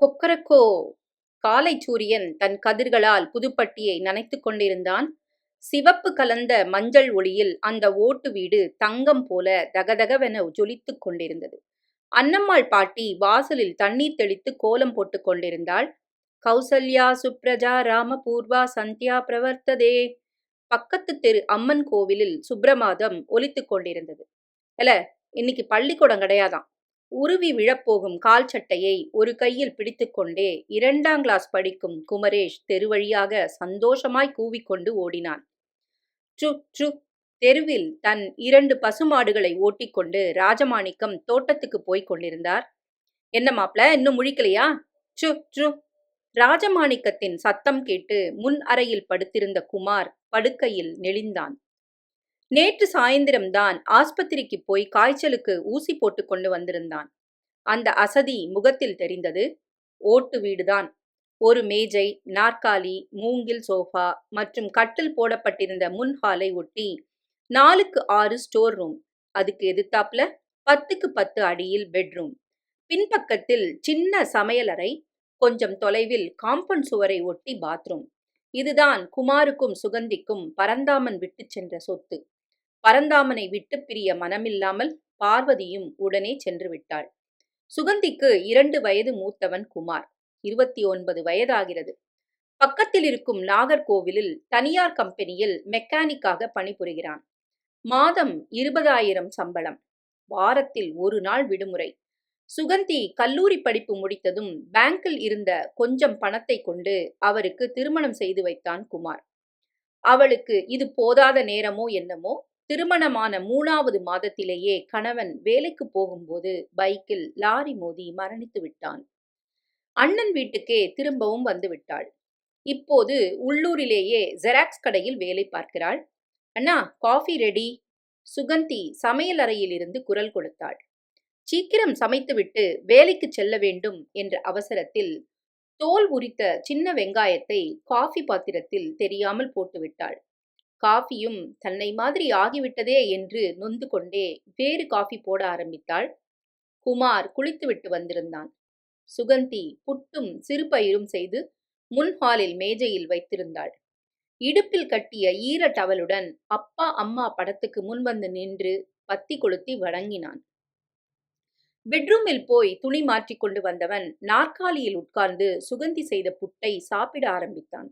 கொக்கரக்கோ காலை சூரியன் தன் கதிர்களால் புதுப்பட்டியை நனைத்துக் கொண்டிருந்தான். சிவப்பு கலந்த மஞ்சள் ஒளியில் அந்த ஓட்டு வீடு தங்கம் போல தகதகவென ஜொலித்துக் கொண்டிருந்தது. அன்னம்மாள் பாட்டி வாசலில் தண்ணீர் தெளித்து கோலம் போட்டுக் கொண்டிருந்தாள். கௌசல்யா சுப்ரஜா ராமபூர்வா சந்தியா பிரவர்த்ததே. பக்கத்து தெரு அம்மன் கோவிலில் சுப்பிரமாதம் ஒலித்துக் கொண்டிருந்தது. இல்ல இன்னைக்கு பள்ளிக்கூடம் கிடையாதான் உருவி விழப்போகும் கால் சட்டையை ஒரு கையில் பிடித்துக்கொண்டே இரண்டாம் கிளாஸ் படிக்கும் குமரேஷ் தெருவழியாக சந்தோஷமாய் கூவிக்கொண்டு ஓடினான். சு சு தெருவில் தன் இரண்டு பசுமாடுகளை ஓட்டிக்கொண்டு ராஜமாணிக்கம் தோட்டத்துக்கு போய்க் கொண்டிருந்தார். என்ன மாப்ள இன்னும் முழிக்கலையா? சு சு ராஜமாணிக்கத்தின் சத்தம் கேட்டு முன் அறையில் படுத்திருந்த குமார் படுக்கையில் நெளிந்தான். நேற்று சாயந்திரம்தான் ஆஸ்பத்திரிக்கு போய் காய்ச்சலுக்கு ஊசி போட்டு கொண்டு வந்திருந்தான். அந்த அசதி முகத்தில் தெரிந்தது ஓட்டு வீடுதான். ஒரு மேஜை நாற்காலி மூங்கில் சோஃபா மற்றும் கட்டில் போடப்பட்டிருந்த முன் ஹாலை ஒட்டி நாலுக்கு ஆறு ஸ்டோர் ரூம் அதுக்கு எதிர்த்தாப்புல பத்துக்கு பத்து அடியில் பெட்ரூம். பின்பக்கத்தில் சின்ன சமையலறை கொஞ்சம் தொலைவில் காம்பவுண்ட் சுவரை ஒட்டி பாத்ரூம். இதுதான் குமாருக்கும் சுகந்திக்கும் பரந்தாமன் விட்டு சென்ற சொத்து. பரந்தாமனை விட்டு பிரிய மனமில்லாமல் பார்வதியும் உடனே சென்று விட்டாள். சுகந்திக்கு இரண்டு வயது மூத்தவன் குமார். இருபத்தி ஒன்பது வயதாகிறது. பக்கத்தில் இருக்கும் நாகர்கோவிலில் தனியார் கம்பெனியில் மெக்கானிக்காக பணிபுரிகிறான். மாதம் இருபதாயிரம் சம்பளம். வாரத்தில் ஒரு நாள் விடுமுறை. சுகந்தி கல்லூரி படிப்பு முடித்ததும் பேங்கில் இருந்த கொஞ்சம் பணத்தை கொண்டு அவருக்கு திருமணம் செய்து வைத்தான் குமார். அவளுக்கு இது போதாத நேரமோ என்னமோ திருமணமான மூணாவது மாதத்திலேயே கணவன் வேலைக்கு போகும்போது பைக்கில் லாரி மோதி மரணித்து விட்டான். அண்ணன் வீட்டுக்கே திரும்பவும் வந்து விட்டாள். இப்போது உள்ளூரிலேயே ஜெராக்ஸ் கடையில் வேலை பார்க்கிறாள். அண்ணா காஃபி ரெடி சுகந்தி சமையல் அறையிலிருந்து குரல் கொடுத்தாள். சீக்கிரம் சமைத்துவிட்டு வேலைக்கு செல்ல வேண்டும் என்ற அவசரத்தில் தோல் உரித்த சின்ன வெங்காயத்தை காஃபி பாத்திரத்தில் தெரியாமல் போட்டுவிட்டாள் காஃபியும் தன்னை மாதிரி ஆகிவிட்டதே என்று நொந்து கொண்டே வேறு காஃபி போட ஆரம்பித்தாள். குமார் குளித்துவிட்டு வந்திருந்தான். சுகந்தி புட்டும் சிறுபயிரும் செய்து முன் ஹாலில் மேஜையில் வைத்திருந்தாள். இடுப்பில் கட்டிய ஈர டவலுடன் அப்பா அம்மா படத்துக்கு முன் வந்து நின்று பத்தி கொளுத்தி வணங்கினான். பெட்ரூமில் போய் துணி மாற்றிக்கொண்டு வந்தவன் நாற்காலியில் உட்கார்ந்து சுகந்தி செய்த புட்டை சாப்பிட ஆரம்பித்தான்.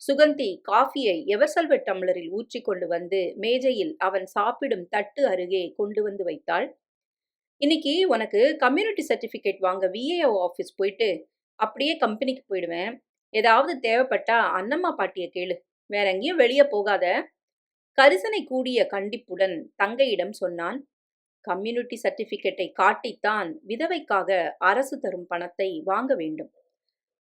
சுகந்தி காஃபியை எவர்சல்வெட் டம்ளரில் ஊற்றிக்கொண்டு வந்து மேஜையில் அவன் சாப்பிடும் தட்டு அருகே கொண்டு வந்து வைத்தாள். இன்னைக்கு உனக்கு கம்யூனிட்டி சர்டிஃபிகேட் வாங்க விஏஓ ஆஃபீஸ் போயிட்டு அப்படியே கம்பெனிக்கு போயிடுவேன். ஏதாவது தேவைப்பட்டா அன்னம்மா பாட்டியை கேளு. வேற எங்கேயும் வெளியே போகாத. கரிசனை கூடிய கண்டிப்புடன் தங்கையிடம் சொன்னான். கம்யூனிட்டி சர்டிபிகேட்டை காட்டித்தான் விதவைக்காக அரசு தரும் பணத்தை வாங்க வேண்டும்.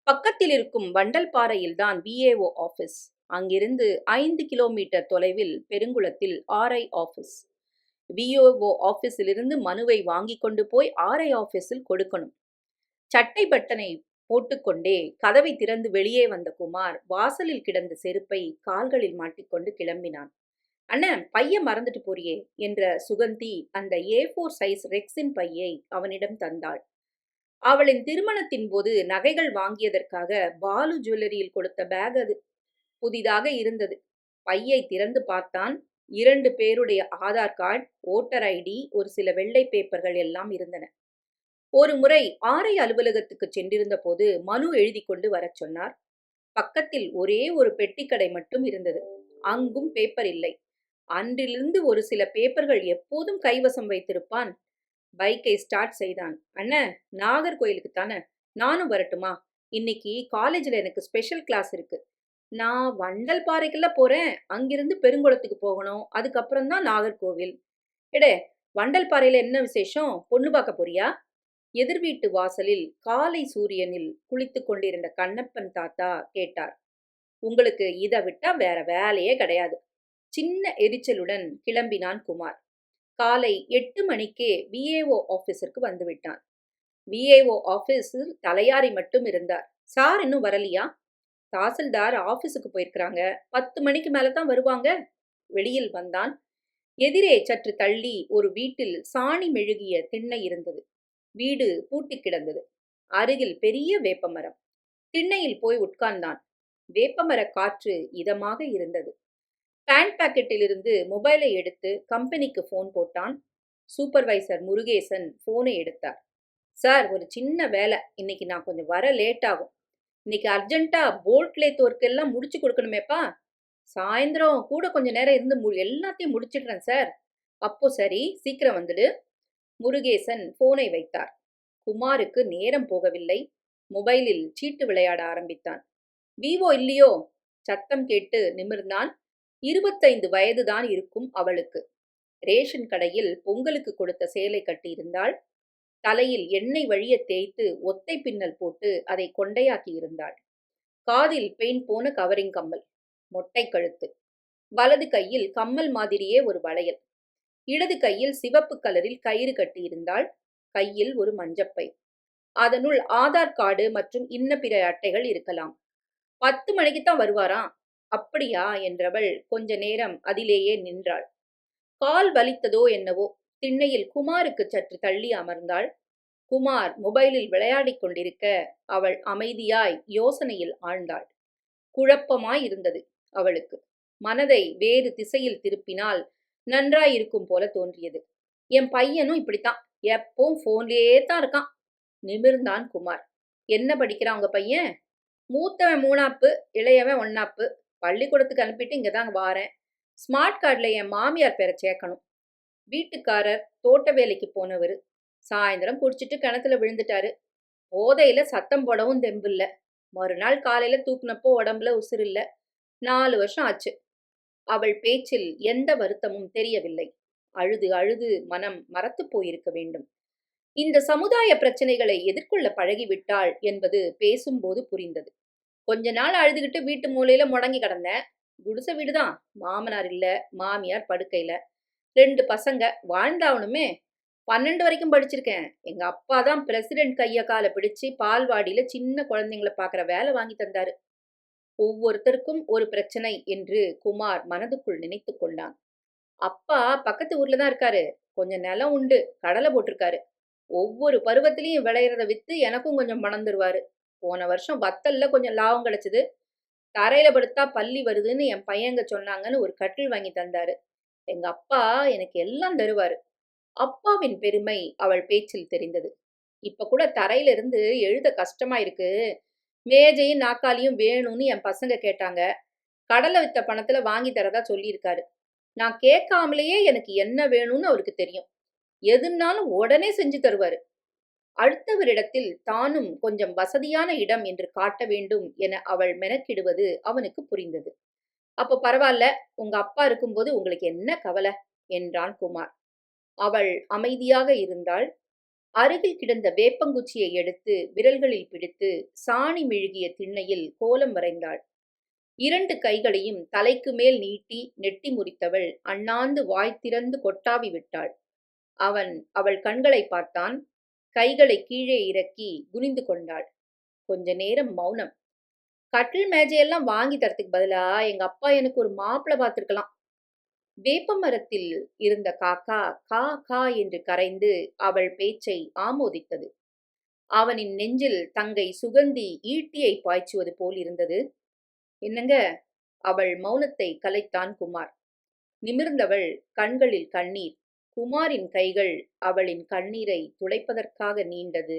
பக்கத்தில் இருக்கும் வண்டல் பாறையில்தான் விஏஓ ஆஃபீஸ் அங்கிருந்து ஐந்து கிலோமீட்டர் தொலைவில் பெருங்குளத்தில் ஆர்ஐ ஆஃபீஸ் விஓஓ ஆஃபீஸிலிருந்து மனுவை வாங்கி கொண்டு போய் ஆர்ஐ ஆஃபீஸில் கொடுக்கணும். சட்டை பட்டனை போட்டுக்கொண்டே கதவை திறந்து வெளியே வந்த குமார் வாசலில் கிடந்த செருப்பை கால்களில் மாட்டிக்கொண்டு கிளம்பினான். அண்ணன் பைய மறந்துட்டு போறியே என்ற சுகந்தி அந்த ஏ ஃபோர் சைஸ் ரெக்ஸின் பையை அவனிடம் தந்தாள். அவளின் திருமணத்தின் போது நகைகள் வாங்கியதற்காக பாலு ஜுவல்லரியில் கொடுத்த பேக் அது. புதிதாக இருந்தது. பையை திறந்து பார்த்தான். இரண்டு பேருடைய ஆதார் கார்டு ஓட்டர் ஐடி ஒரு சில வெள்ளை பேப்பர்கள் எல்லாம் இருந்தன. ஒரு முறை ஆரை அலுவலகத்துக்கு சென்றிருந்த போது மனு எழுதி கொண்டு வரச் சொன்னார். பக்கத்தில் ஒரே ஒரு பெட்டிக்கடை மட்டும் இருந்தது. அங்கும் பேப்பர் இல்லை. அன்றிலிருந்து ஒரு சில பேப்பர்கள் எப்போதும் கைவசம் வைத்திருப்பான் பைக்கை ஸ்டார்ட் செய்தான். அண்ணன் நாகர்கோயிலுக்கு தானே? நானும் வரட்டுமா? இன்னைக்கு காலேஜில் எனக்கு ஸ்பெஷல் கிளாஸ் இருக்கு. நான் வண்டல் பாறைக்கெல்லாம் போறேன். அங்கிருந்து பெருங்குளத்துக்கு போகணும். அதுக்கப்புறம் தான் நாகர்கோவில் எடே வண்டல் பாறையில என்ன விசேஷம்? பொண்ணு பார்க்க போறியா? எதிர் வீட்டு வாசலில் காலை சூரியனில் குளித்து கொண்டிருந்த கண்ணப்பன் தாத்தா கேட்டார். உங்களுக்கு இதை விட்டா வேற வேலையே கிடையாது. சின்ன எரிச்சலுடன் கிளம்பினான் குமார். காலை எட்டு மணிக்கே விஏஓ ஆஃபீஸிற்கு வந்துவிட்டான். விஏஓ ஆபீஸில் தலையாரி மட்டும் இருந்தார். சார் இன்னும் வரலையா? தாசில்தார் ஆஃபீஸுக்கு போயிருக்கிறாங்க. பத்து மணிக்கு மேலே தான் வருவாங்க. வெளியில் வந்தான். எதிரே சற்று தள்ளி ஒரு வீட்டில் சாணி மெழுகிய திண்ணை இருந்தது. வீடு பூட்டி கிடந்தது. அருகில் பெரிய வேப்பமரம். திண்ணையில் போய் உட்கார்ந்தான். வேப்பமர காற்று இதமாக இருந்தது. பேண்ட் பாக்கெட்டிலிருந்து மொபைலை எடுத்து கம்பெனிக்கு ஃபோன் போட்டான். சூப்பர்வைசர் முருகேசன் ஃபோனை எடுத்தார். சார் ஒரு சின்ன வேலை. இன்னைக்கு நான் கொஞ்சம் வர லேட் ஆகும். இன்னைக்கு அர்ஜென்ட்டா போல்ட்லே லேத் எல்லாம் முடிச்சு கொடுக்கணுமேப்பா? சாயந்தரம் கூட கொஞ்ச நேரம் இருந்து மு எல்லாத்தையும் முடிச்சிடுறேன் சார் அப்போ சரி சீக்கிரம் வந்துடு. முருகேசன் போனை வைத்தார். குமாருக்கு நேரம் போகவில்லை. மொபைலில் சீட்டு விளையாட ஆரம்பித்தான். விவோ இல்லையோ? சத்தம் கேட்டு நிமிர்ந்தான். இருபத்தைந்து வயதுதான் இருக்கும் அவளுக்கு. ரேஷன் கடையில் பொங்கலுக்கு கொடுத்த சேலை கட்டியிருந்தாள். தலையில் எண்ணெய் வழிய தேய்த்து ஒத்தை பின்னல் போட்டு அதை கொண்டையாக்கி இருந்தாள். காதில் பெயின் போன கவரிங் கம்மல் மொட்டை கழுத்து. வலது கையில் கம்மல் மாதிரியே ஒரு வளையல். இடது கையில் சிவப்பு கலரில் கயிறு கட்டியிருந்தாள். கையில் ஒரு மஞ்சப்பை. அதனுள் ஆதார் கார்டு மற்றும் இன்ன பிற அட்டைகள் இருக்கலாம். பத்து மணிக்கு தான் வருவாராம். அப்படியா? என்றவள் கொஞ்ச நேரம் அதிலேயே நின்றாள். கால் வலித்ததோ என்னவோ திண்ணையில் குமாருக்கு சற்று தள்ளி அமர்ந்தாள். குமார் மொபைலில் விளையாடிக் கொண்டிருக்க அவள் அமைதியாய் யோசனையில் ஆழ்ந்தாள். குழப்பமாய் இருந்தது அவளுக்கு. மனதை வேறு திசையில் திருப்பினால் நன்றாயிருக்கும் போல தோன்றியது. என் பையனும் இப்படித்தான். எப்பவும் ஃபோன்லேயே தான் இருக்கான். நிமிர்ந்தான் குமார். என்ன படிக்கிறான் உங்க பையன்? மூத்தவன் மூணாப்பு இளையவன் ஒன்னாப்பு. பள்ளிக்கூடத்துக்கு அனுப்பிட்டு இங்கே தான் வாரேன். ஸ்மார்ட் கார்டில் என் மாமியார் பேரை சேர்க்கணும். வீட்டுக்காரர் தோட்ட வேலைக்கு போனவர். சாயந்தரம் குடிச்சிட்டு கிணத்துல விழுந்துட்டாரு. போதையில் சத்தம் போடவும் தெம்பில்ல மறுநாள் காலையில தூக்குனப்போ உடம்புல உசுறு இல்ல. நாலு வருஷம் ஆச்சு. அவள் பேச்சில் எந்த வருத்தமும் தெரியவில்லை. அழுது அழுது மனம் மறத்து போயிருக்க வேண்டும். இந்த சமுதாய பிரச்சனைகளை எதிர்கொள்ள பழகிவிட்டாள் என்பது பேசும்போது புரிந்தது. கொஞ்ச நாள் அழுதுகிட்டு வீட்டு மூலையில முடங்கி கிடந்தேன். குடிசை வீடுதான். மாமனார் இல்ல மாமியார் படுக்கையில. ரெண்டு பசங்க வாழ்ந்தாவணுமே. பன்னெண்டு வரைக்கும் படிச்சிருக்கேன். எங்க அப்பா தான் பிரசிடென்ட் கைய காலை பிடிச்சு பால்வாடியில சின்ன குழந்தைங்கள பாக்குற வேலை வாங்கி தந்தாரு. ஒவ்வொருத்தருக்கும் ஒரு பிரச்சனை என்று குமார் மனதுக்குள் நினைத்து கொண்டான். அப்பா பக்கத்து ஊர்ல தான் இருக்காரு. கொஞ்சம் நிலம் உண்டு. கடலை போட்டிருக்காரு. ஒவ்வொரு பருவத்திலையும் விளையிறத வித்து எனக்கும் கொஞ்சம் பணம் தருவாரு போன வருஷம் வத்தல்ல கொஞ்சம் லாபம் கிடைச்சது. தரையில படுத்தா பள்ளி வருதுன்னு என் பையங்க சொன்னாங்கன்னு ஒரு கட்டில் வாங்கி தந்தாரு. எங்க அப்பா எனக்கு எல்லாம் தருவாரு. அப்பாவின் பெருமை அவள் பேச்சில் தெரிந்தது. இப்ப கூட தரையில இருந்து எழுத கஷ்டமா இருக்கு. மேஜையும் நாக்காலியும் வேணும்னு என் பசங்க கேட்டாங்க. கடலை வித்த பணத்துல வாங்கி தரதா சொல்லியிருக்காரு. நான் கேட்காமலேயே எனக்கு என்ன வேணும்னு அவருக்கு தெரியும். எதுனாலும் உடனே செஞ்சு தருவாரு. அடுத்தவரிடத்தில் தானும் கொஞ்சம் வசதியான இடம் என்று காட்ட வேண்டும் என அவள் மெனக்கிடுவது அவனுக்கு புரிந்தது. அப்ப பரவாயில்ல உங்க அப்பா இருக்கும்போது உங்களுக்கு என்ன கவலை? என்றான் குமார். அவள் அமைதியாக இருந்தாள். அருகில் கிடந்த வேப்பங்குச்சியை எடுத்து விரல்களில் பிடித்து சாணி மெழுகிய திண்ணையில் கோலம் வரைந்தாள். இரண்டு கைகளையும் தலைக்கு மேல் நீட்டி நெட்டி முறித்தவள் அண்ணாந்து வாய் திறந்து கொட்டாவி விட்டாள். அவன் அவள் கண்களை பார்த்தான். கைகளை கீழே இறக்கி குனிந்து கொண்டாள். கொஞ்ச நேரம் மௌனம். கட்டில் மேஜையெல்லாம் வாங்கி தரத்துக்கு பதிலா? எங்க அப்பா எனக்கு ஒரு மாப்பிள்ளை பார்த்துருக்கலாம். வேப்ப மரத்தில் இருந்த காக்கா கா கா என்று கரைந்து அவள் பேச்சை ஆமோதித்தது. அவனின் நெஞ்சில் தங்கை சுகந்தி ஈட்டியை பாய்ச்சுவது போல் இருந்தது. என்னங்க? அவள் மௌனத்தை கலைத்தான் குமார். நிமிர்ந்தவள் கண்களில் கண்ணீர். குமாரின் கைகள் அவளின் கண்ணீரை துடைப்பதற்காக நீண்டது.